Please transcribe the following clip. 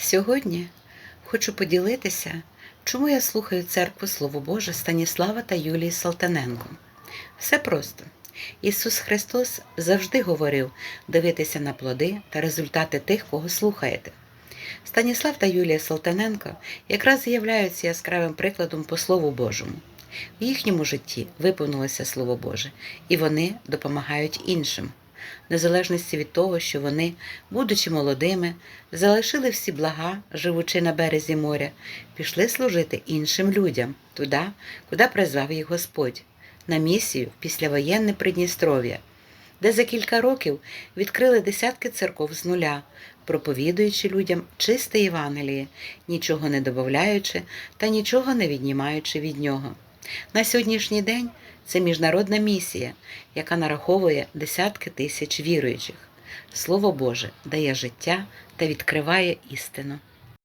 Сьогодні хочу поділитися, чому я слухаю церкву Слово Боже Станіслава та Юлії Салтаненко. Все просто. Ісус Христос завжди говорив дивитися на плоди та результати тих, кого слухаєте. Станіслав та Юлія Салтаненко якраз з'являються яскравим прикладом по Слову Божому. В їхньому житті виповнилося Слово Боже, і вони допомагають іншим. Незалежності від того, що вони, будучи молодими, залишили всі блага, живучи на березі моря, пішли служити іншим людям туди, куди призвав їх Господь, на місію післявоєнне Придністров'я, де за кілька років відкрили десятки церков з нуля, проповідуючи людям чисте Євангеліє, нічого не додаючи та нічого не віднімаючи від нього. На сьогоднішній день це міжнародна місія, яка нараховує десятки тисяч віруючих. Слово Боже дає життя та відкриває істину.